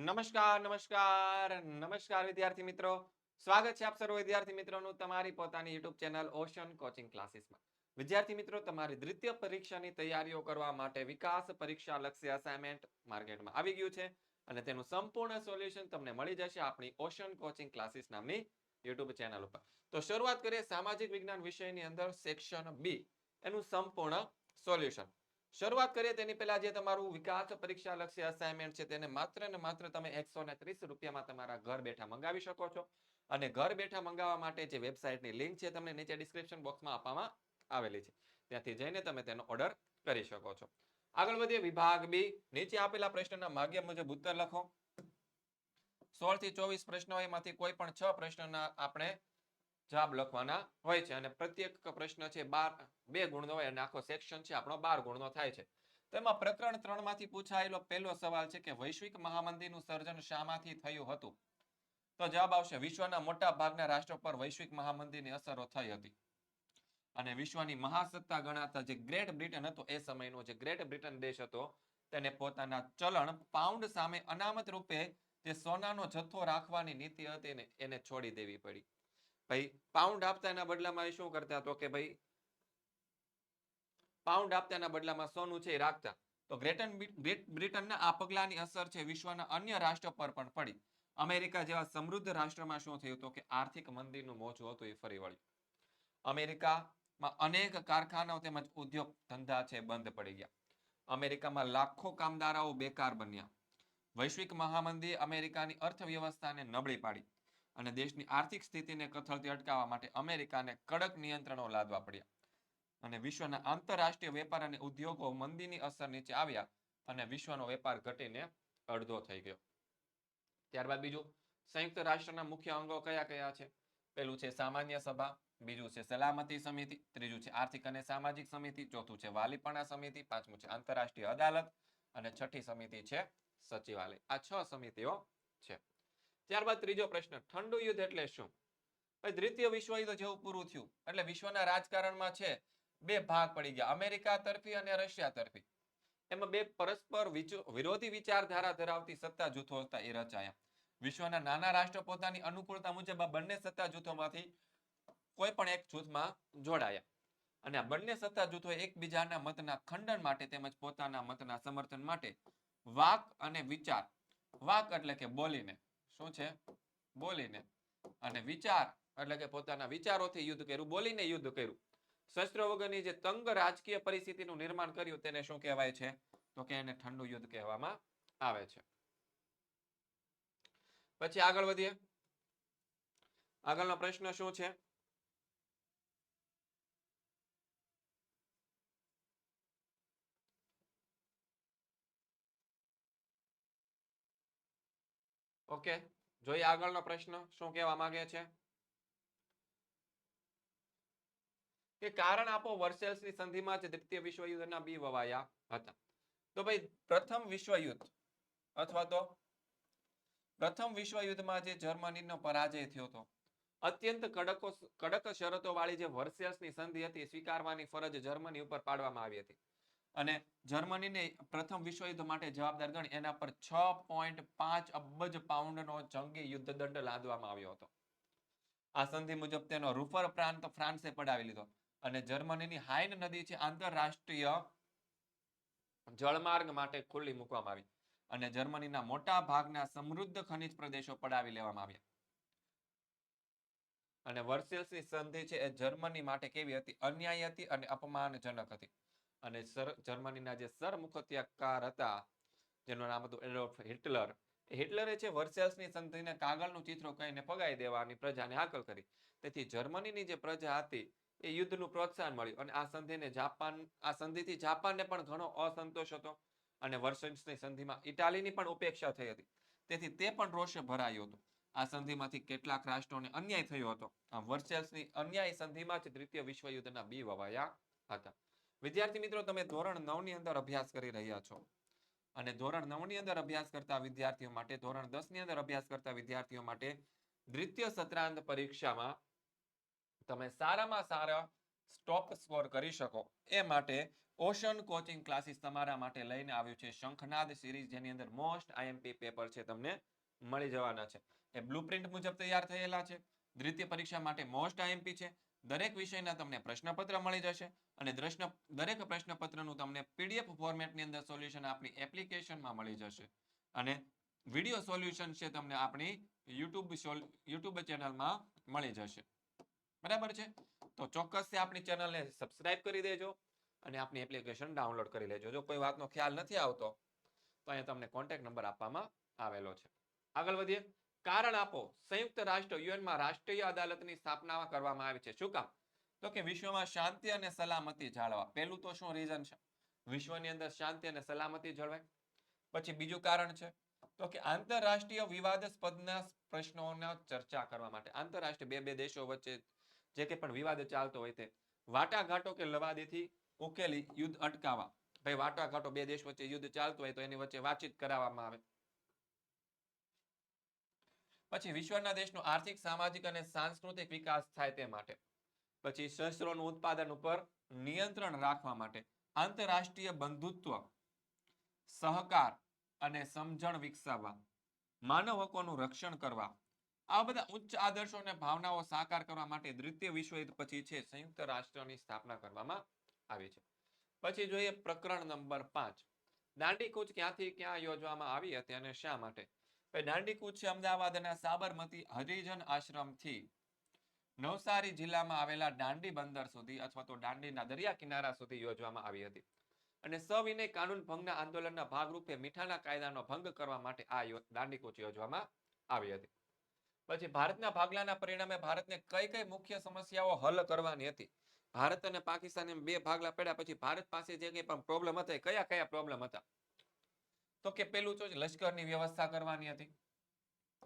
નમસ્કાર નમસ્કાર નમસ્કાર વિદ્યાર્થી મિત્રો. સ્વાગત છે આપ સર્વ વિદ્યાર્થી મિત્રોનું તમારી પોતાની યુટ્યુબ ચેનલ ઓશન કોચિંગ ક્લાસીસમાં વિદ્યાર્થી મિત્રો, તમારી દ્વિતીય પરીક્ષાની તૈયારીઓ કરવા માટે વિકાસ પરીક્ષા લક્ષ્ય અસાઇનમેન્ટ માર્કેટમાં આવી ગયું છે અને તેનું સંપૂર્ણ સોલ્યુશન તમને મળી જશે આપણી ઓશન કોચિંગ ક્લાસીસ નામની યુટ્યુબ ચેનલ ઉપર. તો શરૂઆત કરીએ સામાજિક વિજ્ઞાન વિષયની અંદર સેક્શન બી એનું સંપૂર્ણ સોલ્યુશન શરૂઆત કરીએ તેની પહેલા જે તમારું વિકાસ પરીક્ષા લક્ષી અસાઇનમેન્ટ છે તેને માત્ર ને માત્ર તમે એકસો ને ત્રીસ રૂપિયામાં તમારા ઘર બેઠા મંગાવી શકો છો. અને ઘર બેઠા મંગાવવા માટે જે વેબસાઇટની લિંક છે તમને નીચે ડિસ્ક્રિપ્શન બોક્સમાં આપવામાં આવેલી છે. ત્યાંથી જઈને તમે તેનો ઓર્ડર કરી શકો છો. આગળ વધીએ વિભાગ બી. નીચે આપેલા પ્રશ્નના માગ્ય મુજબ ઉત્તર લખો. સોળથી ચોવીસ પ્રશ્નો એમાંથી કોઈ પણ છ પ્રશ્નના આપણે જવાબ લખવાના હોય છે. અને પ્રત્યેક પ્રશ્ન છે, બાર, બે ગુણનો હોય અને આખો સેક્શન છે, આપણો બાર ગુણનો થાય છે. તેમાં પ્રકરણ ત્રણમાંથી પૂછાયેલો પહેલો સવાલ છે કે વૈશ્વિક મહામંદીનું સર્જન શામાંથી થયું હતું? તો જવાબ આવશે, વિશ્વના મોટા ભાગના રાષ્ટ્રો પર વૈશ્વિક મહામંદીની અસરો થઈ હતી. અને વિશ્વની મહાસત્તા ગણાતા જે ગ્રેટ બ્રિટન હતો, એ સમયનો જે ગ્રેટ બ્રિટન દેશ હતો, તેને પોતાના ચલણ પાઉન્ડ સામે અનામત રૂપે જે સોનાનો જથ્થો રાખવાની નીતિ હતી એને છોડી દેવી પડી. ભાઈ પાઉન્ડ આપતા એના બદલામાં એ શું કરતા? તો કે ભાઈ પાઉન્ડ આપતા એના બદલામાં સોનું છે એ રાખતા. તો ગ્રેટન ગ્રેટ બ્રિટનના આ પગલાની અસર છે વિશ્વના અન્ય રાષ્ટ્ર પર પણ પડી. અમેરિકા જેવા સમૃદ્ધ રાષ્ટ્રમાં શું થયું? કે આર્થિક મંદીનું મોજું હતું એ ફરી વળ્યું. અમેરિકામાં અનેક કારખાનાઓ તેમજ ઉદ્યોગ ધંધા છે બંધ પડી ગયા. અમેરિકામાં લાખો કામદારાઓ બેકાર બન્યા. વૈશ્વિક મહામંદી અમેરિકાની અર્થવ્યવસ્થાને નબળી પાડી. અને દેશની આર્થિક સ્થિતિને કથળતી અટકાવવા માટે અમેરિકાને કડક નિયંત્રણો લાદવા પડ્યા. અને વિશ્વના આંતરરાષ્ટ્રીય વેપાર અને ઉદ્યોગો મંદીની અસર નીચે આવ્યા અને વિશ્વનો વેપાર ઘટીને અડધો થઈ ગયો. ત્યારબાદ બીજું, સંયુક્ત રાષ્ટ્રના મુખ્ય અંગો કયા કયા છે? પેલું છે સામાન્ય સભા, બીજું છે સલામતી સમિતિ, ત્રીજું છે આર્થિક અને સામાજિક સમિતિ, ચોથું છે વાલીપણા સમિતિ, પાંચમું છે આંતરરાષ્ટ્રીય અદાલત, અને છઠ્ઠી સમિતિ છે સચિવાલય. આ છ સમિતિઓ છે. ત્યારબાદ ત્રીજો પ્રશ્ન, ઠંડુ યુદ્ધ એટલે શું? દ્વિતીય વિશ્વયુદ્ધ જેવું પૂરું થયું. એટલે વિશ્વના રાજકારણમાં છે, બે ભાગ પડી ગયા. અમેરિકા તરફી અને રશિયા તરફી. એમાં બે પરસ્પર વિરોધી વિચારધારા ધરાવતી સત્તા જૂથો હતા એ રચાયા. વિશ્વના નાના રાષ્ટ્ર પોતાની અનુકૂળતા મુજબ બંને સત્તા જૂથોમાંથી કોઈ પણ એક જૂથમાં જોડાયા. અને આ બંને સત્તા જૂથો એકબીજાના મતના ખંડન માટે તેમજ પોતાના મતના સમર્થન માટે વાક અને વિચાર. વાક એટલે કે બોલીને. શું છે? બોલીને. અને વિચાર, એટલે કે પોતાના વિચારોથી યુદ્ધ કર્યું, બોલીને યુદ્ધ કર્યું. શસ્ત્ર વગરની જે તંગ રાજકીય પરિસ્થિતિનું નિર્માણ કર્યું, તેને શું કહેવાય છે? તો કે એને ઠંડુ યુદ્ધ કહેવામાં આવે છે. પછી આગળ વધીએ. આગળનો પ્રશ્ન શું છે? ઓકે જોઈએ આગળનો પ્રશ્ન, શું કહેવા માંગે છે? કે કારણ આપો વર્સેલ્સની સંધિમાં જ દ્વિતીય વિશ્વયુદ્ધના બી વવાયા હતા. તો ભાઈ, પ્રથમ વિશ્વયુદ્ધ અથવા તો પ્રથમ વિશ્વયુદ્ધમાં જે જર્મનીનો પરાજય થયો હતો, અત્યંત કડકો કડક શરતો વાળી જે વર્સેલ્સની સંધિ હતી સ્વીકારવાની ફરજ જર્મની ઉપર પાડવામાં આવી હતી. અને જર્મનીને પ્રથમ વિશ્વયુદ્ધ માટે જવાબદાર ગણી એના પર છ પોઈન્ટ પાંચ અબજ પાઉન્ડનો જંગી યુદ્ધ દંડ લાદવામાં આવ્યો હતો. આ સંધિ મુજબ તેનો રૂફર પ્રાંત ફ્રાન્સે પડાવી લીધો અને જર્મનીની હાઇન નદી છે આંતરરાષ્ટ્રીય જળમાર્ગ માટે ખુલ્લી મૂકવામાં આવી અને જર્મનીના મોટા ભાગના સમૃદ્ધ ખનિજ પ્રદેશો પડાવી લેવામાં આવ્યા. અને વર્સેલ્સની સંધિ છે એ જર્મની માટે કેવી હતી? અન્યાયી હતી અને અપમાનજનક હતી. અને જર્મનીના જે સરમુખત્યાકાર હતા, જેનું નામ હતું એડોલ્ફ હિટલર હિટલરે છે વર્સેલ્સની સંધિને કાગળનું ચિત્રો કહીને ફગાઈ દેવાની પ્રજાને હાકલ કરી. તેથી જર્મનીની જે પ્રજા હતી, એ યુદ્ધનું પ્રોત્સાહન મળ્યું અને આ સંધિને જાપાન, આ સંધિથી જાપાનને પણ ઘણો અસંતોષ હતો અને વર્સેલ્સની સંધિમાં ઇટાલીની પણ ઉપેક્ષા થઈ હતી. તેથી તે પણ રોષે ભરાયું હતું. આ સંધિમાંથી કેટલાક રાષ્ટ્રોને અન્યાય થયો હતો. આ વર્સેલ્સની અન્યાય સંધિમાં જ દ્વિતીય વિશ્વયુદ્ધના બી વવાયા હતા. વિદ્યાર્થી મિત્રો, તમે ધોરણ નવની અંદર અભ્યાસ કરી રહ્યા છો. અને ધોરણ નવની અંદર અભ્યાસ કરતા વિદ્યાર્થીઓ માટે, ધોરણ દસની અંદર અભ્યાસ કરતા વિદ્યાર્થીઓ માટે દ્વિતીય સત્રાંત પરીક્ષામાં તમે સારામાં સારા સ્ટોપ સ્કોર કરી શકો. એ માટે ઓશન કોચિંગ ક્લાસીસ તમારા માટે લઈને આવ્યું છે. શંખનાદ સિરીઝ, જેની અંદર મોસ્ટ આઈએમપી પેપર છે તમને મળી જવાના છે. એ બ્લુપ્રિન્ટ મુજબ તૈયાર થયેલા છે. દ્વિતીય પરીક્ષા માટે મોસ્ટ આઈએમપી છે. દરેક વિષયના તમને પ્રશ્નપત્ર મળી જશે અને દ્રશ્ન, દરેક પ્રશ્નપત્રનું તમને પીડીએફ ફોર્મેટની અંદર સોલ્યુશન આપણી એપ્લિકેશનમાં મળી જશે. અને વીડિયો સોલ્યુશન છે તમને આપણી યુટ્યુબ યુટ્યુબ ચેનલમાં મળી જશે. બરાબર છે? તો ચોક્કસથી આપણી ચેનલને સબસ્ક્રાઇબ કરી દેજો અને આપની એપ્લિકેશન ડાઉનલોડ કરી લેજો. જો કોઈ વાતનો ખ્યાલ નથી આવતો, તો અહીંયા તમને કોન્ટેક્ટ નંબર આપવામાં આવેલો છે. આગળ વધીએ. કારણ આપો, સંયુક્ત રાષ્ટ્ર યુએનમાં રાષ્ટ્રીય અદાલતની સ્થાપના કરવામાં આવી છે. શું કામ? તો કે વિશ્વમાં શાંતિ અને સલામતી જાળવા પહેલું તો શું રીઝન છે? વિશ્વની અંદર શાંતિ અને સલામતી જળવાય. પછી બીજું કારણ છે, તો કે આંતરરાષ્ટ્રીય વિવાદાસ્પદના પ્રશ્નોના ચર્ચા કરવા માટે. આંતરરાષ્ટ્રીય બે બે દેશો વચ્ચે જે કે પણ વિવાદ ચાલતો હોય તે વાટાઘાટો કે લવાદેથી ઉકેલી યુદ્ધ અટકાવવા. ભાઈ, વાટાઘાટો બે દેશ વચ્ચે યુદ્ધ ચાલતું હોય તો એની વચ્ચે વાતચીત કરાવવામાં આવે. પછી વિશ્વના દેશનો આર્થિક, સામાજિક અને સાંસ્કૃતિક વિકાસ થાય તે માટે. પછી શસ્ત્રોનું ઉત્પાદન ઉપર નિયંત્રણ રાખવા માટે આંતરરાષ્ટ્રીય બંધુત્વ, સહકાર અને સમજણ વિકસાવવા માનવ હકોનું રક્ષણ કરવા, આ બધા ઉચ્ચ આદર્શો અને ભાવનાઓ સાકાર કરવા માટે દ્વિતીય વિશ્વયુદ્ધ પછી છે સંયુક્ત રાષ્ટ્રની સ્થાપના કરવામાં આવી છે. પછી જોઈએ પ્રકરણ નંબર પાંચ. દાંડી કૂચ ક્યાંથી ક્યાં યોજવામાં આવી હતી અને શા માટે? દાંડી અમદાવાદના સાબરમતી હરિજન આશ્રમથી નવસારી જિલ્લામાં આવેલા દાંડી બંદર સુધી અથવા તો દાંડીના દરિયા કિનારા સુધી યોજવામાં આવી હતી. અને સવિનય કાનૂન ભંગના આંદોલનના ભાગરૂપે મીઠાના કાયદાનો ભંગ કરવા માટે આ દાંડી કૂચ યોજવામાં આવી હતી. પછી ભારતના ભાગલાના પરિણામે ભારતને કઈ કઈ મુખ્ય સમસ્યાઓ હલ કરવાની હતી? ભારત અને પાકિસ્તાન એમ બે ભાગલા પડ્યા. પછી ભારત પાસે જે કઈ પણ પ્રોબ્લેમ હતા કયા કયા પ્રોબ્લેમ હતા? તો કે પેલું તો લશ્કરની વ્યવસ્થા કરવાની હતી.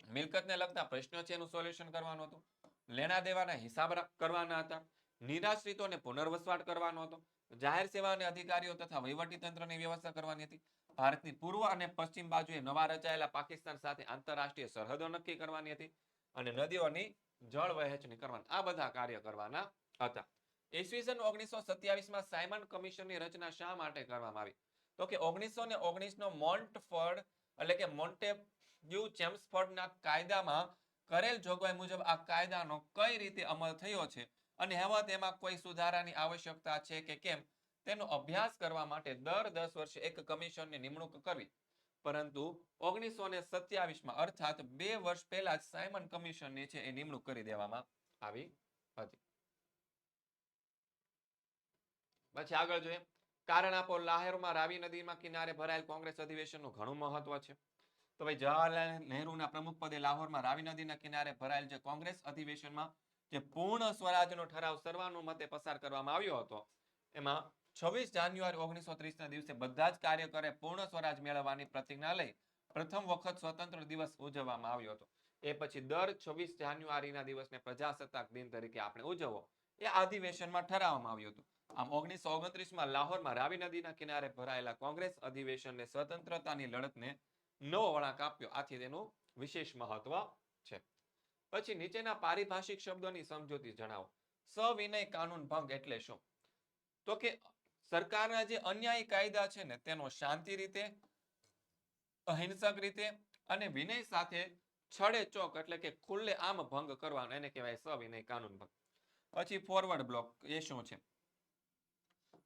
મિલકતને લગતા પ્રશ્નો છે એનું સોલ્યુશન કરવાનું હતું. લેણા દેવાના હિસાબ કરવાના હતા. નિરાશ્રિતોને પુનર્વસવાટ કરવાનો હતો. જાહેર સેવા અધિકારીઓ તથા વહીવટી વ્યવસ્થા કરવાની હતી. ભારતની પૂર્વ અને પશ્ચિમ બાજુએ નવા રચાયેલા પાકિસ્તાન સાથે આંતરરાષ્ટ્રીય સરહદો નક્કી કરવાની હતી અને નદીઓની જળ વહેંચણી કરવાની. આ બધા કાર્ય કરવાના હતા. ઈસવીસન ઓગણીસો સત્યાવીસમાં સાયમન કમિશનની રચના શા માટે કરવામાં આવી? તો કે ઓગણીસો ને ઓગણીસનો મોન્ટફર્ડ એટલે કે મોન્ટેગ્યુ ચેમ્સફર્ડના કાયદામાં કરેલ જોગવાઈ મુજબ આ કાયદાનો કઈ રીતે અમલ થયો છે અને હવે તેમાં કોઈ સુધારાની આવશ્યકતા છે કે કેમ? તેનો અભ્યાસ કરવા માટે દર દસ વર્ષે એક કમિશનની નિમણૂક કરવી. પરંતુ ઓગણીસો ને સત્યાવીસમાં અર્થાત બે વર્ષ પહેલા જ સાયમન કમિશનની છે એ નિમણૂક કરી દેવામાં આવી હતી. પછી આગળ જોઈએ. કારણ આપો લાહેરમાં રાવી નદીમાં કિનારે ભરાયેલ કોંગ્રેસ અધિવેશનનું ઘણું મહત્વ છે. તો ભાઈ જવાહરલાલ નહેરુના પ્રમુખ પદે લાહોરમાં રાવી નદીના કિનારે ભરાયેલ જે કોંગ્રેસ અધિવેશનમાં જે પૂર્ણ સ્વરાજનો ઠરાવ સર્વાનુમતે પસાર કરવામાં આવ્યો હતો, એમાં છવ્વીસ જાન્યુઆરી ઓગણીસો ના દિવસે બધા જ કાર્યકરે પૂર્ણ સ્વરાજ મેળવવાની પ્રતિજ્ઞા લઈ પ્રથમ વખત સ્વતંત્ર દિવસ ઉજવવામાં આવ્યો હતો. એ પછી દર છવ્વીસ જાન્યુઆરીના દિવસને પ્રજાસત્તાક દિન તરીકે આપણે ઉજવવો એ અધિવેશનમાં ઠરાવવામાં આવ્યું હતું. આમ ઓગણીસો ઓગણત્રીસમાં લાહોરમાં રાવી નદીના કિનારે ભરાયેલા કોંગ્રેસ અધિવેશનને સ્વતંત્રતાની લડતને નવો વળાંક આપ્યો. આથી તેનું વિશેષ મહત્વ છે. પછી નીચેના પારિભાષિક શબ્દોની સમજૂતી જણાવો. સવિનય કાનૂન ભંગ એટલે શું? તો કે સરકારના જે અન્યાયી કાયદા છે ને, તેનો શાંતિ રીતે, અહિંસક રીતે અને વિનય સાથે છડે ચોક એટલે કે ખુલ્લે આમ ભંગ કરવાનો, એને કહેવાય સવિનય કાનૂન ભંગ. પછી ફોરવર્ડ બ્લોક એ શું છે?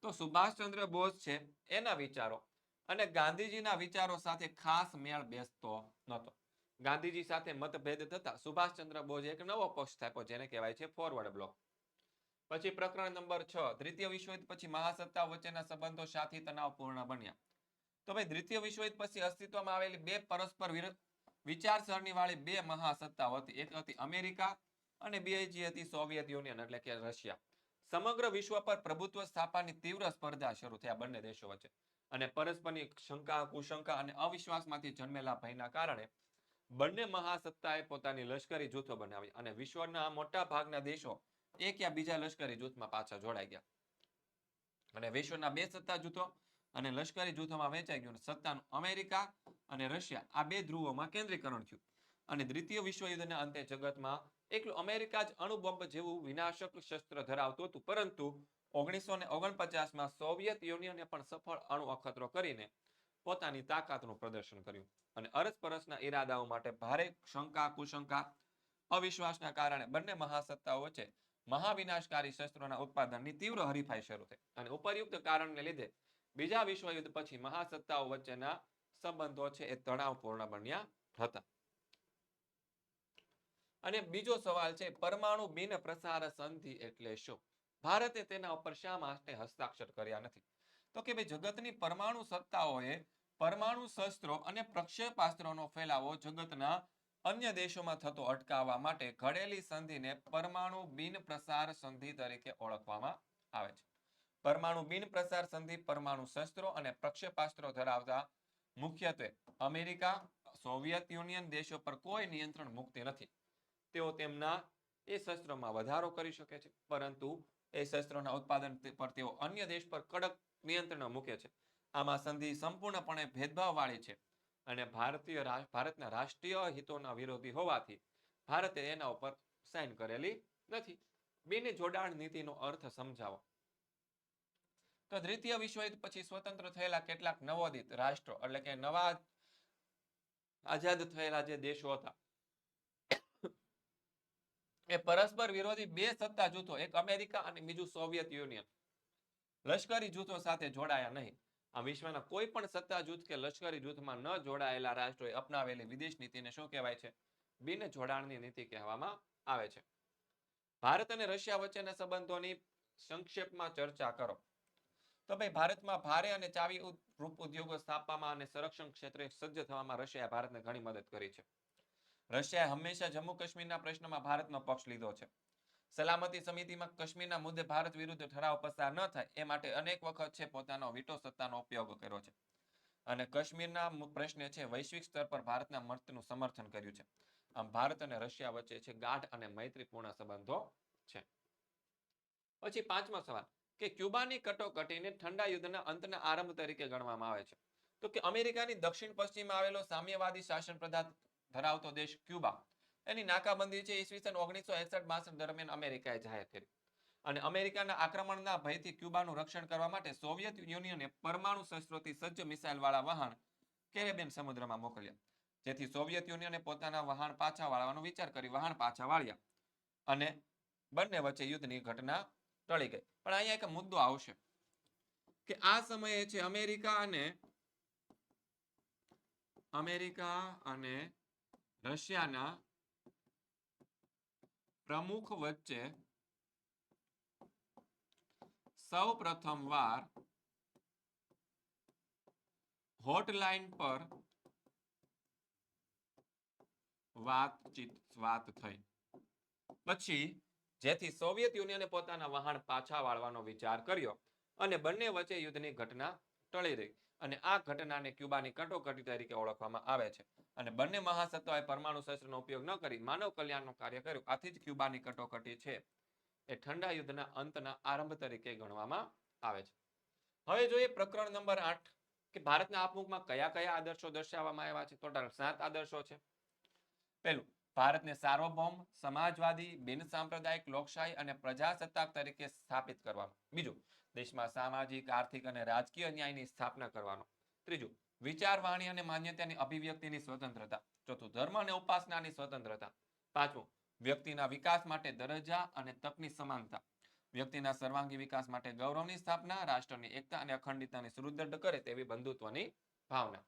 તો સુભાષચંદ્ર બોઝ છે એના વિચારો અને ગાંધીજીના વિચારો સાથે ખાસ મેળ બેસતો નહોતો. ગાંધીજી સાથે મતભેદ થતા સુભાષચંદ્ર બોઝ એક નવો પક્ષ સ્થાપ્યો જેને કહેવાય છે ફોરવર્ડ બ્લોક. પછી પ્રકરણ નંબર છ, દ્વિતીય વિશ્વયુદ્ધ પછી મહાસત્તા વચ્ચેના સંબંધો સાથી તણાવપૂર્ણ બન્યા. તો ભાઈ, દ્વિતીય વિશ્વયુદ્ધ પછી અસ્તિત્વમાં આવેલી બે પરસ્પર વિચારસરણી વાળી બે મહાસત્તાઓ હતી. એક હતી અમેરિકા અને બીજી હતી સોવિયત યુનિયન, એટલે કે રશિયા. સમગ્ર વિશ્વ પર પ્રભુત્વ સ્થાપવાની તીવ્ર સ્પર્ધા શરૂ થયા બંને દેશો વચ્ચે. અને પરસ્પરની શંકા, કુશંકા અને અવિશ્વાસમાંથી જન્મેલા ભયના કારણે બંને મહાસત્તાએ પોતાની લશ્કરી જૂથો બનાવી અને વિશ્વના મોટા ભાગના દેશો એક યા બીજા લશ્કરી જૂથમાં પાછા જોડાઈ ગયા. અને વિશ્વના બે સત્તા જૂથો અને લશ્કરી જૂથોમાં વહેંચાઈ ગયું સત્તાનું અમેરિકા અને રશિયા આ બે ધ્રુવોમાં કેન્દ્રીકરણ થયું. અને દ્વિતીય વિશ્વયુદ્ધના અંતે જગતમાં એકલું અમેરિકા જ અણુબોમ્બ જેવું વિનાશક શસ્ત્ર ધરાવતું હતું. પરંતુ ઓગણીસો ને ઓગણપચાસમાં સોવિયત યુનિયને પણ સફળ અણુ અખતરો કરીને પોતાની તાકાતનું પ્રદર્શન કર્યું અને અરસપરસના ઈરાદાઓ માટે ભારે શંકા, કુશંકા, અવિશ્વાસના કારણે બંને મહાસત્તાઓ વચ્ચે મહાવિનાશકારી શસ્ત્રોના ઉત્પાદનની તીવ્ર હરીફાઈ શરૂ થઈ અને ઉપરયુક્ત કારણને લીધે બીજા વિશ્વયુદ્ધ પછી મહાસત્તાઓ વચ્ચેના સંબંધો છે એ તણાવપૂર્ણ બન્યા હતા. અને બીજો સવાલ છે, પરમાણુ બિન પ્રસાર સંધિ એટલે શું? ભારતે તેના ઉપર શા માટે હસ્તાક્ષર કર્યા નથી? તો કે ભાઈ, જગતની પરમાણુ સત્તાઓએ પરમાણુ શસ્ત્રો અને પ્રક્ષેપાસ્ત્રોનો ફેલાવો જગતના અન્ય દેશોમાં થતો અટકાવવા માટે ઘડેલી સંધિને પરમાણુ બિન પ્રસાર સંધિ તરીકે ઓળખવામાં આવે છે. પરમાણુ બિન પ્રસાર સંધિ પરમાણુ શસ્ત્રો અને પ્રક્ષેપાસ્ત્રો ધરાવતા મુખ્યત્વે અમેરિકા, સોવિયત યુનિયન દેશો પર કોઈ નિયંત્રણ મુક્તિ નથી. તેઓ તેમના એ શસ્ત્રોમાં વધારો કરી શકે છે. પરંતુ એ શસ્ત્રોના ઉત્પાદન પર તેઓ અન્ય દેશ પર કડક નિયંત્રણ મૂકે છે. આમાં સંધિ સંપૂર્ણપણે ભેદભાવવાળી છે અને ભારતીય ભારતના રાષ્ટ્રીય હિતોના વિરોધી હોવાથી ભારતે એના ઉપર સાઇન કરેલી નથી. બિન જોડાણ નીતિનો અર્થ સમજાવો. તો દ્વિતીય વિશ્વયુદ્ધ પછી સ્વતંત્ર થયેલા કેટલાક નવોદિત રાષ્ટ્રો એટલે કે નવા આઝાદ થયેલા જે દેશો હતા એ પરસ્પર વિરોધી બે સત્તા જૂથો, એક અમેરિકા અને બીજું સોવિયત યુનિયન. લશ્કરી જૂથો સાથે જોડાયા નહીં. આ વિશ્વના કોઈ પણ સત્તા જૂથ કે લશ્કરી જૂથમાં ન જોડાયેલા રાષ્ટ્રોએ અપનાવેલી વિદેશ નીતિને શું કહેવાય છે? બિન જોડાણની નીતિ કહેવામાં આવે છે. ભારત અને રશિયા વચ્ચેના સંબંધોની સંક્ષેપમાં ચર્ચા કરો. તો ભાઈ, ભારતમાં ભારે અને ચાવી રૂપ ઉદ્યોગો સ્થાપવામાં અને સંરક્ષણ ક્ષેત્રે સજ્જ થવામાં રશિયાએ ભારતને ઘણી મદદ કરી છે. રશિયાએ હંમેશા જમ્મુ કાશ્મીરના પ્રશ્નમાં ભારતનો પક્ષ લીધો છે. સલામતી સમિતિમાં કાશ્મીરના મુદ્દે ભારત વિરુદ્ધ ઠરાવ પસાર ન થાય એ માટે અનેક વખત છે પોતાનો વિટો સત્તાનો ઉપયોગ કર્યો છે. અને કાશ્મીરના પ્રશ્ને છે વૈશ્વિક સ્તર પર ભારતના મતનું સમર્થન કર્યું છે. આમ ભારત અને રશિયા વચ્ચે છે ગાઢ અને મૈત્રીપૂર્ણ સંબંધો છે. પછી પાંચમો સવાલ, કે ક્યુબાની કટોકટીને ઠંડા યુદ્ધના અંતના આરંભ તરીકે ગણવામાં આવે છે. તો કે અમેરિકાની દક્ષિણ પશ્ચિમમાં આવેલો સામ્યવાદી શાસન ધરાવતો દેશ ક્યુબા. એની નાકાબંધી છે ઈસવીસન ઓગણીસો એકસઠ બાસઠ દરમિયાન અમેરિકાએ જાહેર કરી. અને અમેરિકાના આક્રમણના ભયથી ક્યુબાનું રક્ષણ કરવા માટે સોવિયત યુનિયને પરમાણુ શસ્ત્રોથી સજ્જ મિસાઇલવાળા વહાણ કેરેબિયન સમુદ્રમાં મોકલ્યા. જેથી સોવિયત યુનિયને પોતાના વહાણ પાછા વાળવાનો વિચાર કરી વહાણ પાછા વાળ્યા અને બંને વચ્ચે યુદ્ધની ઘટના ટળી ગઈ. પણ અહીંયા એક મુદ્દો આવશે કે આ સમયે છે અમેરિકા અને અમેરિકા અને રશિયાના પ્રમુખ વચ્ચે સૌ પ્રથમવાર હોટલાઇન પર વાતચીત, વાત થઈ. પછી જેથી સોવિયત યુનિયને પોતાના વહાણ પાછા વાળવાનો વિચાર કર્યો અને બંને વચ્ચે યુદ્ધની ઘટના ટળી રહી. અને આ ઘટનાને ક્યુબાની કટોકટી તરીકે ઓળખવામાં આવે છે. અને બંને મહાસત્તાએ પરમાણુ શસ્ત્રનો ઉપયોગ ન કરી માનવ કલ્યાણનું કાર્ય કર્યું. આથી જ ક્યુબાની કટોકટી છે એ ઠંડા યુદ્ધના અંતના આરંભ તરીકે ગણવામાં આવે છે. હવે જોઈએ પ્રકરણ નંબર આઠ કે ભારતના આપમુખમાં કયા કયા આદર્શો દર્શાવવામાં આવ્યા છે. ટોટલ સાત આદર્શો છે. પહેલું, ભારતને સાર્વભૌમ, સમાજવાદી બિન સાંપ્રદાયિક લોકશાહી અને પ્રજાસત્તાક તરીકે સ્થાપિત કરવામાં. બીજું દેશમાં સામાજિક, આર્થિક અને રાજકીય ન્યાયની સ્થાપના કરવાનો. ત્રીજું, વિચાર, વાણી અને માન્યતાની અભિવ્યક્તિની સ્વતંત્રતા. ચોથું, ધર્મ અને ઉપાસનાની સ્વતંત્રતા. પાંચમું, વ્યક્તિના વિકાસ માટે દરજ્જા અને તકની સમાનતા. વ્યક્તિના સર્વાંગી વિકાસ માટે ગૌરવની સ્થાપના, રાષ્ટ્રની એકતા અને અખંડિતતાને સુદૃઢ કરે તેવી બંધુત્વની ભાવના.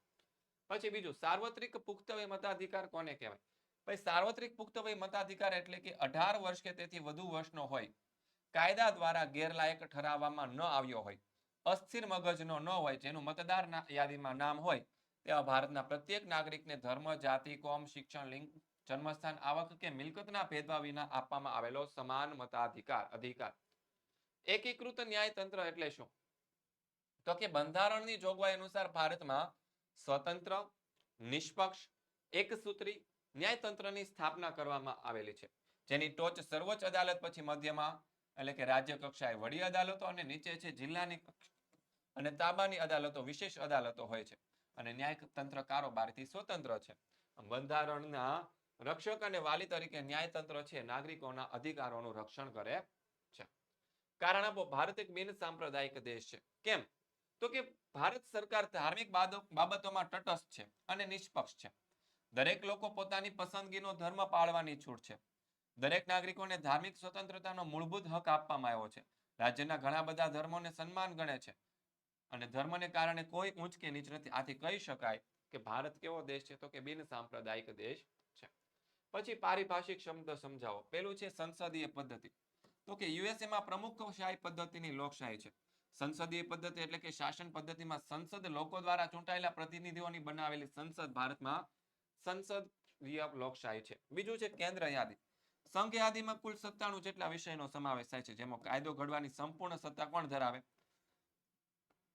પછી બીજું, સાર્વત્રિક પુખ્તવય મતાધિકાર કોને કહેવાય? ભાઈ, સાર્વત્રિક પુખ્તવય મતાધિકાર એટલે કે અઢાર વર્ષ કે તેથી વધુ વર્ષનો હોય કાયદા દ્વારા ગેરલાયક ઠરાવવામાં ન આવ્યો હોય, અસ્થિર મગજનો ન હોય, જેનું મતદાર યાદીમાં નામ હોય, તેવા ભારતના પ્રત્યેક નાગરિકને ધર્મ, જાતિ, કોમ, શિક્ષણ, લિંગ, જન્મસ્થાન, આવક કે મિલકતના ભેદભાવ વિના આપવામાં આવેલો સમાન મતાધિકાર, અધિકાર. એકીકૃત ન્યાયતંત્ર એટલે શું? તો કે બંધારણની જોગવાઈ અનુસાર ભારતમાં સ્વતંત્ર, નિષ્પક્ષ, એકસૂત્રી ન્યાયતંત્રની સ્થાપના કરવામાં આવેલી છે. જેની ટોચ સર્વોચ્ચ અદાલત પછી મધ્યમાં એટલે કે રાજ્ય કક્ષાએ વડી અદાલતો અને નીચે છે જિલ્લાની અને તાબાની અદાલતો, વિશેષ અદાલતો હોય છે. અને ન્યાયતંત્ર કારોબારથી સ્વતંત્ર છે. બંધારણના રક્ષક અને વાલી તરીકે ન્યાયતંત્ર છે નાગરિકોના અધિકારોનું રક્ષણ કરે છે. કારણ આપો, ભારત એક બિન સાંપ્રદાયિક દેશ છે. કેમ? તો કે ભારત સરકાર ધાર્મિક બાબતોમાં તટસ્થ છે અને નિષ્પક્ષ છે. દરેક લોકો પોતાની પસંદગીનો ધર્મ પાળવાની છૂટ છે. દરેક નાગરિકોને ધાર્મિક સ્વતંત્રતાનો મૂળભૂત હક આપવામાં આવ્યો છે. રાજ્યના ઘણા બધા ધર્મોને સન્માન ગણે છે. અને ધર્મને કારણે કોઈ ઊંચ કે નીચ નથી. આથી કહી શકાય કે ભારત કેવો દેશ છે તો કે બિન સાંપ્રદાયિક દેશ છે. પછી પારિભાષિક શબ્દ સમજાવો. પેલું છે સંસદીય પદ્ધતિ. તો કે યુએસએમાં પ્રમુખશાહી પદ્ધતિની લોકશાહી છે. સંસદીય પદ્ધતિ એટલે કે શાસન પદ્ધતિમાં સંસદ લોકો દ્વારા ચૂંટાયેલા પ્રતિનિધિઓની બનાવેલી સંસદ ભારતમાં સંસદીય લોકશાહી છે. બીજું છે કેન્દ્ર યાદી. સંઘ કુલ સત્તાણું જેટલા વિષયનો સમાવેશ થાય છે, જેમાં કાયદો ઘડવાની સંપૂર્ણ સત્તા કોણ ધરાવે?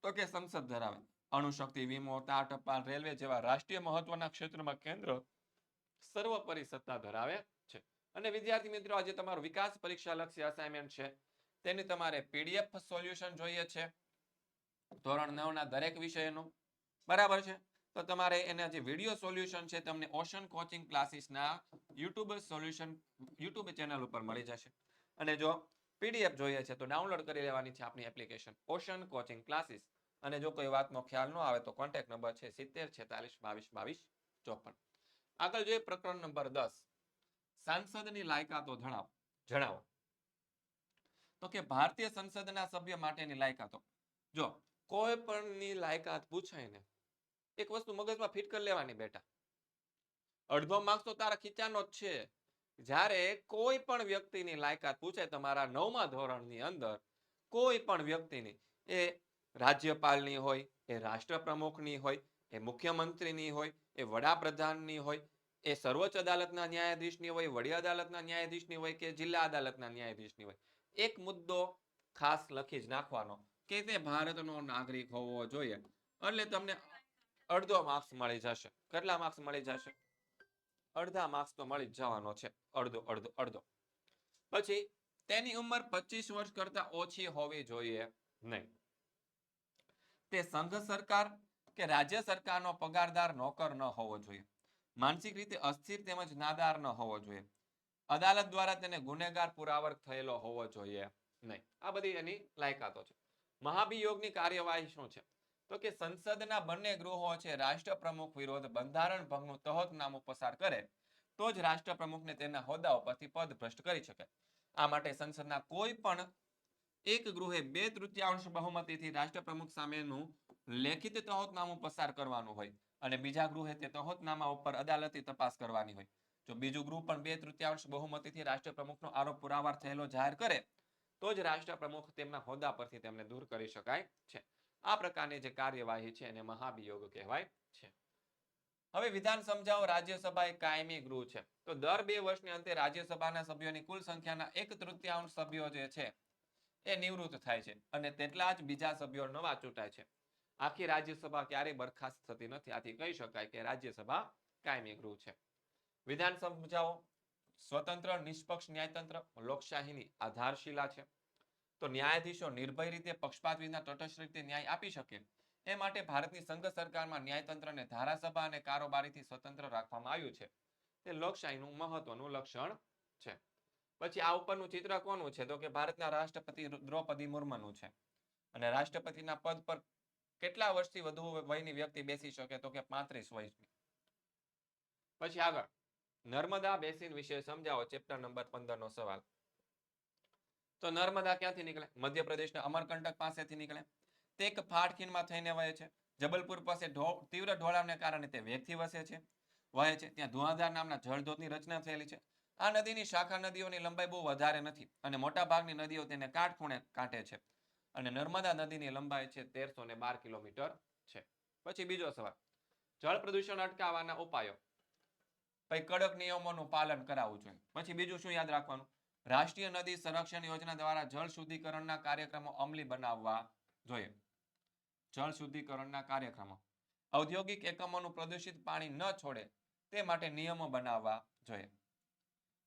તો કે સંસદ ધરાવે. અણુશક્તિ, વીમો, તાર, ટપાલ, રેલવે જેવા રાષ્ટ્રીય મહત્વના ક્ષેત્રમાં કેન્દ્ર સર્વોપરી સત્તા ધરાવે છે. અને વિદ્યાર્થી મિત્રો, આજે તમારું વિકાસ પરીક્ષા લક્ષી અસાઇનમેન્ટ છે. તેની તમારે પીડીએફ સોલ્યુશન જોઈએ છે. ધોરણ નવ ના દરેક વિષયનું. બરાબર છે? તો તમારે એના જે વીડિયો સોલ્યુશન છે, તમને ઓશન કોચિંગ ક્લાસીસના યુટ્યુબ સોલ્યુશન યુટ્યુબ ચેનલ ઉપર મળી જશે. અને જો પીડીએફ જોઈએ છે, તો ડાઉનલોડ કરી લેવાની છે આપણી એપ્લિકેશન ઓશન કોચિંગ ક્લાસીસ અને જો કોઈ વાતનો ખ્યાલ ન આવે, તો કોન્ટેક્ટ નંબર છે સિત્તેર, છેતાલીસ, બાવીસ બાવીસ, ચોપન. આગળ જોઈએ પ્રકરણ નંબર દસ. સાંસદની લાયકાતો જણાવો. જણાવો. તો કે ભારતીય સંસદના સભ્ય માટેની લાયકાતો. જો કોઈ પણની લાયકાત પૂછાય ને એક વસ્તુ મગજમાં ફિટ કરી લેવાની બેટા. અડધો માર્ક્સ તો તારા ખીચાનો જ છે. જ્યારે કોઈ પણ વ્યક્તિની લાયકાત પૂછાય તમારા નવમા ધોરણની અંદર કોઈ પણ વ્યક્તિની એ રાજ્યપાલની હોય એ રાષ્ટ્રપ્રમુખની હોય એ મુખ્યમંત્રીની હોય એ વડાપ્રધાનની હોય એ સર્વોચ્ચ અદાલતના ન્યાયાધીશની હોય વડી અદાલતના ન્યાયાધીશની હોય કે જિલ્લા અદાલતના ન્યાયાધીશની હોય એક મુદ્દો ખાસ લખી જ નાખવાનો કે તે ભારતનો નાગરિક હોવો જોઈએ. એટલે તમને અડધો માર્ક્સ મળી જશે. કેટલા માર્ક્સ મળી જશે? અડધા માર્ક્સ તો મળી જવાનો છે. અડધો અડધો અડધો. પછી તેની ઉંમર પચીસ વર્ષ કરતા ઓછી હોવી જોઈએ નહીં. તે સંઘ સરકાર કે રાજ્ય સરકારનો પગારદાર નોકર ન હોવો જોઈએ. માનસિક રીતે અસ્થિર તેમજ નાદાર ન હોવો જોઈએ. અદાલત દ્વારા તેને ગુનેગાર પુરાવર થયેલો હોવો જોઈએ નહીં. આ બધી એની લાયકાતો છે. મહાભિયોગની કાર્યવાહી શું છે? તો કે સંસદના બંને ગૃહો છે રાષ્ટ્રપ્રમુખ વિરોધ બંધારણ ભંગનું તહતનામું પસાર કરે, તો જ રાષ્ટ્રપ્રમુખને તેના હોદ્દા ઉપરથી પદ ભ્રષ્ટ કરી શકે. આ માટે સંસદના કોઈ પણ એક ગૃહે બે તૃતીયાંશ બહુમતીથી રાષ્ટ્રપ્રમુખ સામેનું લેખિત તહોતનામું પસાર કરવાનું હોય અને બીજા ગૃહે તે તહોતનામા ઉપર અદાલતી તપાસ કરવાની હોય. જો બીજું ગૃહ પણ બે તૃતીયાંશ બહુમતીથી રાષ્ટ્રપ્રમુખનો આરોપ પુરાવાર થયેલો જાહેર કરે, તો જ રાષ્ટ્ર પ્રમુખ તેમના હોદ્દા પરથી તેમને દૂર કરી શકાય છે. આ પ્રકારની જે કાર્યવાહી છે એને મહાભિયોગ કહેવાય છે. હવે વિધાન સમજાવો રાજ્યસભા એ કાયમી ગૃહ છે. તો દર બે વર્ષની અંતે રાજ્યસભાના સભ્યોની કુલ સંખ્યાના એક તૃતીયાંશ સભ્યો જે છે એ નિવૃત્ત થાય છે અને તેટલા જ બીજા સભ્યો નવા ચૂંટાય છે. આખી રાજ્યસભા ક્યારેય બરખાસ્ત થતી નથી. આથી કહી શકાય કે રાજ્યસભા કાયમી ગૃહ છે. વિધાન સમજાવો સ્વતંત્ર, નિષ્પક્ષ ન્યાયતંત્ર, લોકશાહીની આધારશિલા છે. તો ન્યાયાધીશો નિર્ભય રીતે પક્ષપાત વિના તટસ્થ રીતે ન્યાય આપી શકે. એ માટે ભારતની સંઘ સરકારમાં ન્યાયતંત્રને ધારાસભા અને કારોબારીથી સ્વતંત્ર રાખવામાં આવ્યું છે. તે લોકશાહીનું મહત્વનું લક્ષણ છે. પછી આ ઉપરનું ચિત્ર કોનું છે? તો કે ભારતના રાષ્ટ્રપતિ દ્રૌપદી મુર્મુનું છે. અને રાષ્ટ્રપતિના પદ પર કેટલા વર્ષથી વધુ વયની વ્યક્તિ બેસી શકે? તો કે પાંત્રીસ વર્ષની. પછી આગળ. નર્મદા બેસીન વિશે સમજાવો. ચેપ્ટર નંબર પંદર નો સવાલ. તો નર્મદા ક્યાંથી નીકળે? મધ્યપ્રદેશના અમરકંટક પાસેથી નીકળે. તે એક ફાટખીણમાં થઈને વહે છે. જબલપુર પાસે તીવ્ર ઢોળાવને કારણે તે વેગથી વસે છે. વહે છે. ત્યાં ધુઆધાર નામના જળધોધની રચના થયેલી છે. આ નદીની શાખા નદીઓની લંબાઈ બહુ વધારે નથી અને મોટા ભાગની નદીઓ તેને કાટખૂણે કાંઠે છે. અને નર્મદા નદીની લંબાઈ છે તેરસો ને બાર કિલોમીટર છે. પછી બીજો સવાલ. જળ પ્રદૂષણ અટકાવવાના ઉપાયો. પછી કડક નિયમોનું પાલન કરાવવું જોઈએ. પછી બીજું શું યાદ રાખવાનું? રાષ્ટ્રીય નદી સંરક્ષણ યોજના દ્વારા જળ શુદ્ધિકરણના કાર્યક્રમો અમલી બનાવવા જોઈએ. જળ શુદ્ધિકરણના કાર્યક્રમો. ઔદ્યોગિક એકમોનું પ્રદૂષિત પાણી ન છોડે તે માટે નિયમો બનાવવા જોઈએ.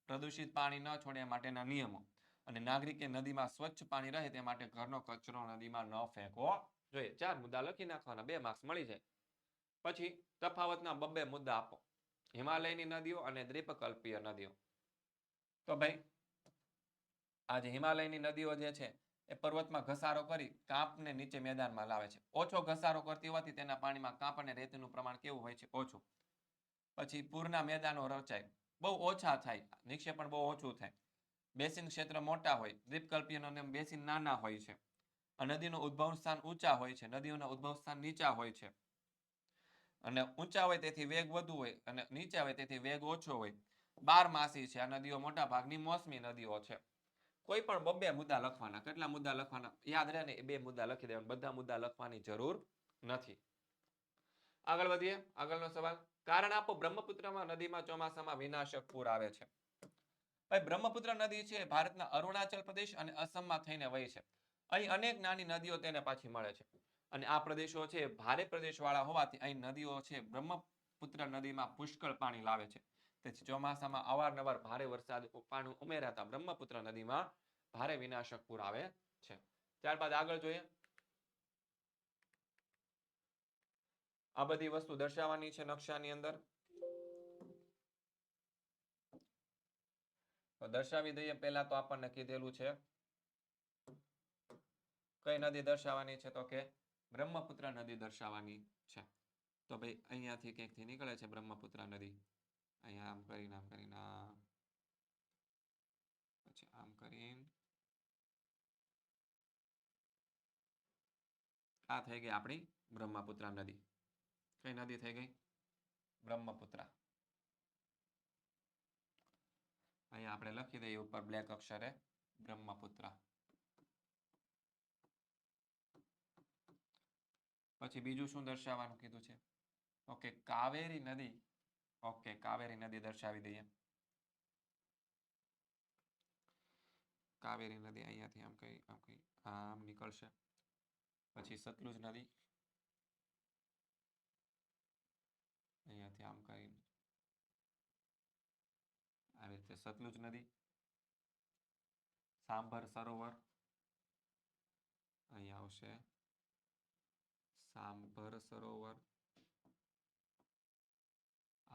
પ્રદૂષિત પાણી ન છોડે માટેના નિયમો અને નાગરિકે નદીમાં સ્વચ્છ પાણી રહે તે માટે ઘરનો કચરો નદીમાં ન ફેંકવો જોઈએ. ચાર મુદ્દા લખી નાખવાના, બે માર્ક્સ મળી જાય. પછી તફાવતના બબ્બે મુદ્દા આપો. હિમાલયની નદીઓ અને દ્વીપકલ્પીય નદીઓ. તો ભાઈ આ જે હિમાલયની નદીઓ જે છે, એ પર્વતમાં ઘસારો કરી કાંપને નીચે મેદાનમાં લાવે છે. ઓછો ઘસારો કરતી હોવાથી તેના પાણીમાં કાંપ અને રેતીનું પ્રમાણ કેવું હોય છે? ઓછું. પછી પૂરના મેદાનો રચાય. બહુ ઓછા થાય. નિક્ષેપણ બહુ ઓછું થાય. બેસિન ક્ષેત્ર મોટા હોય. દ્વીપકલ્પીય અને નાના હોય છે. નદીનું ઉદ્ભવ સ્થાન ઊંચા હોય છે. નદીઓના ઉદ્ભવ સ્થાન નીચા હોય છે. અને ઊંચા હોય તેથી વેગ વધુ હોય અને નીચા હોય તેથી વેગ ઓછો હોય. બાર માસી છે. આ નદીઓ મોટા ભાગની મોસમી નદીઓ છે. કોઈ પણ બબે મુદ્દા લખવાના, કેટલા મુદ્દા લખવાના, યાદ રહે ને એ બે મુદ્દા લખી દેવાના. બધા મુદ્દા લખવાની જરૂર નથી. આગળ વધીએ, આગળનો સવાલ. કારણ આપો બ્રહ્મપુત્રમાં નદીમાં ચોમાસામાં વિનાશક પૂર આવે છે. ભાઈ, બ્રહ્મપુત્ર નદી છે, ભારતના અરુણાચલ પ્રદેશ અને અસમમાં થઈને વહી છે. અહીં અનેક નાની નદીઓ તેને પાછી મળે છે. અને આ પ્રદેશો છે, ભારે ભારે પ્રદેશવાળા હોવાથી અહીં નદીઓ છે, બ્રહ્મપુત્ર નદીમાં પુષ્કળ પાણી લાવે છે. તેથી ચોમાસામાં અવારનવાર ભારે વરસાદ પાણી ઉમેરાતા બ્રહ્મપુત્ર નદીમાં ભારે વિનાશક પૂર આવે છે. ત્યારબાદ આગળ જોઈએ. આ બધી વસ્તુ દર્શાવવાની છે નકશાની અંદર. દર્શાવી દઈએ, પહેલા તો આપણને કીધેલું છે કઈ નદી દર્શાવવાની છે તો કે બ્રહ્મપુત્ર નદી દર્શાવવાની છે. તો ભાઈ અહીંયાથી ક્યાંકથી નીકળે છે બ્રહ્મપુત્ર નદી? અહીંયા આમ કરીને આમ કરીને પછી આમ કરીને આ થઈ ગઈ આપણી બ્રહ્મપુત્ર નદી. કઈ નદી થઈ ગઈ? બ્રહ્મપુત્રા. અહીંયા આપણે લખી દઈએ ઉપર બ્લેક અક્ષરે બ્રહ્મપુત્ર. પછી બીજું શું દર્શાવવાનું કીધું છે? ઓકે, કાવેરી નદી ઓકે કાવેરી નદી દર્શાવી દઈએ કાવેરી નદી અહીંયાથી આમ કઈ આમ કઈ આમ નીકળશે પછી સતલુજ નદી અહીંયાથી આમ કરી આવી રીતે સતલુજ નદી સાંભર સરોવર અહીંયા આવશે સાંભર સરોવર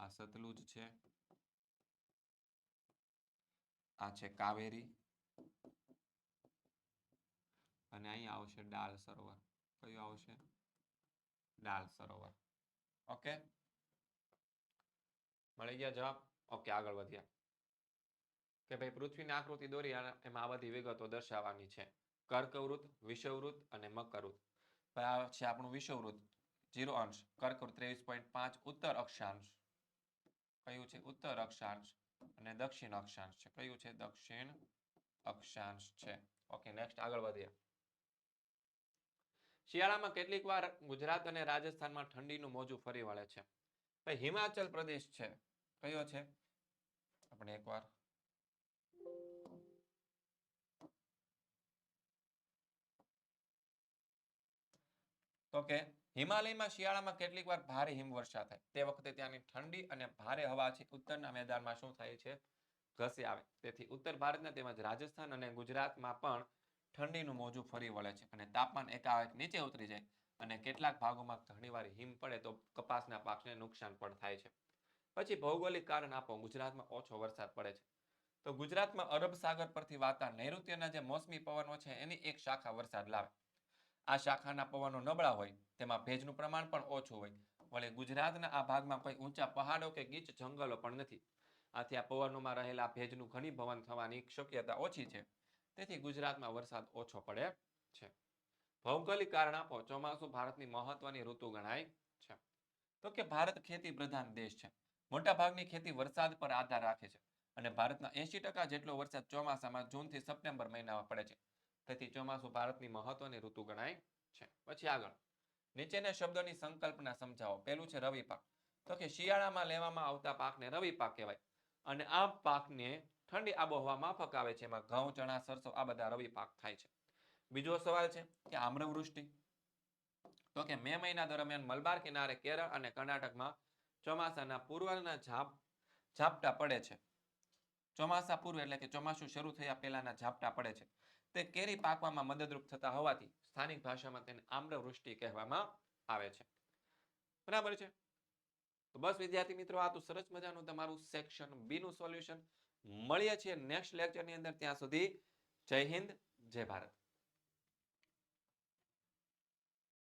આ સતલુજ છે. આ છે કાવેરી. અને અહીં આવશે ડાલ સરોવર. કયું આવશે? ડાલ સરોવર. ઓકે? મળી ગયા જવાબ? ઓકે, આગળ વધ્યા. કે ભાઈ, પૃથ્વીની આકૃતિ દોરી એમાં આ બધી વિગતો દર્શાવવાની છે. કર્કવૃત વિષવવૃત અને મકરવૃત. આ છે આપણું વિષવવૃત જીરો અંશ. કર્કવૃત ત્રેવીસ પોઈન્ટ પાંચ. ઉત્તર અક્ષાંશ. કયું છે? ઉત્તર અક્ષાંશ અને દક્ષિણ અક્ષાંશ છે. કયું છે? દક્ષિણ અક્ષાંશ છે. ઓકે નેક્સ્ટ આગળ વધીએ. શિયાળામાં કેટલીક વાર ગુજરાત અને રાજસ્થાનમાં ઠંડીનું મોજું ફરી વળે છે. ભાઈ, હિમાચલ પ્રદેશ છે. કયો છે? આપણે એકવાર. તો કે હિમાલયમાં શિયાળામાં કેટલીક વાર ભારે હિમવર્ષા થાય. તે વખતે ત્યાંની ઠંડી અને ભારે હવા છે. ઉત્તરના મેદાનમાં શું થાય છે? ઘસી આવે. તેથી ઉત્તર ભારતના તેમજ રાજસ્થાન અને ગુજરાતમાં પણ ઠંડીનું મોજું ફરી વળે છે અને તાપમાન એકાએક નીચે ઉતરી જાય અને કેટલાક ભાગોમાં ઘણીવાર હિમ પડે તો કપાસના પાકને નુકસાન પણ થાય છે. પછી ભૌગોલિક કારણ આપો. ગુજરાતમાં ઓછો વરસાદ પડે છે. તો ગુજરાતમાં અરબ સાગર પરથી વાતા નૈઋત્યના જે મોસમી પવનો છે એની એક શાખા વરસાદ લાવે. આ શાખાના પવનો નબળા હોય તેમાં ભેજનું પ્રમાણ પણ ઓછું હોય. વળી ગુજરાતના આ ભાગમાં કોઈ ઊંચા પહાડો કે ગીચ જંગલો પણ નથી. આથી આ પવનોમાં રહેલા ભેજનું ઘનીભવન થવાની શક્યતા ઓછી છે. તેથી ગુજરાતમાં વરસાદ ઓછો પડે છે. ભૌગોલિક કારણ આપો, ચોમાસું ભારતની મહત્વની ઋતુ ગણાય છે. તો કે ભારત ખેતી પ્રધાન દેશ છે. મોટા ભાગની ખેતી વરસાદ પર આધાર રાખે છે અને ભારતના એંશી ટકા જેટલો વરસાદ ચોમાસામાં જૂનથી સપ્ટેમ્બર મહિનામાં પડે છે. તેથી ચોમાસું ભારતની મહત્વની ઋતુ ગણાય છે. પછી આગળ. નીચેના શબ્દોની સંકલ્પના સમજાવો. પહેલું છે રવિ પાક. તો કે શિયાળામાં લેવામાં આવતા પાકને રવિ પાક કહેવાય. અને આ પાકને ઠંડી આબોહવા માફક આવે છે. એમાં ઘઉં, ચણા, સરસો આ બધા રવિ પાક થાય છે. બીજો સવાલ છે કે આમ્રવૃષ્ટિ. તો કે મે મહિના દરમિયાન મલબાર કિનારે કેરળ અને કર્ણાટકમાં ચોમાસાના પૂર્વના ઝાપ, ઝાપટા પડે છે. ચોમાસા પૂર્વ એટલે કે ચોમાસું શરૂ થયા પહેલાના ઝાપટા પડે છે. તે કેરી પાકવામાં મદદરૂપ થતા હોવાથી સ્થાનિક ભાષામાં તેને આમ્રવૃષ્ટિ કહેવામાં આવે છે. બરાબર છે? તો બસ વિદ્યાર્થી મિત્રો, આ તો સરસ મજાનું તમારું સેક્શન બી નું સોલ્યુશન મળીએ છીએ નેક્સ્ટ લેક્ચરની અંદર. ત્યાં સુધી જય હિન્દ, જય ભારત.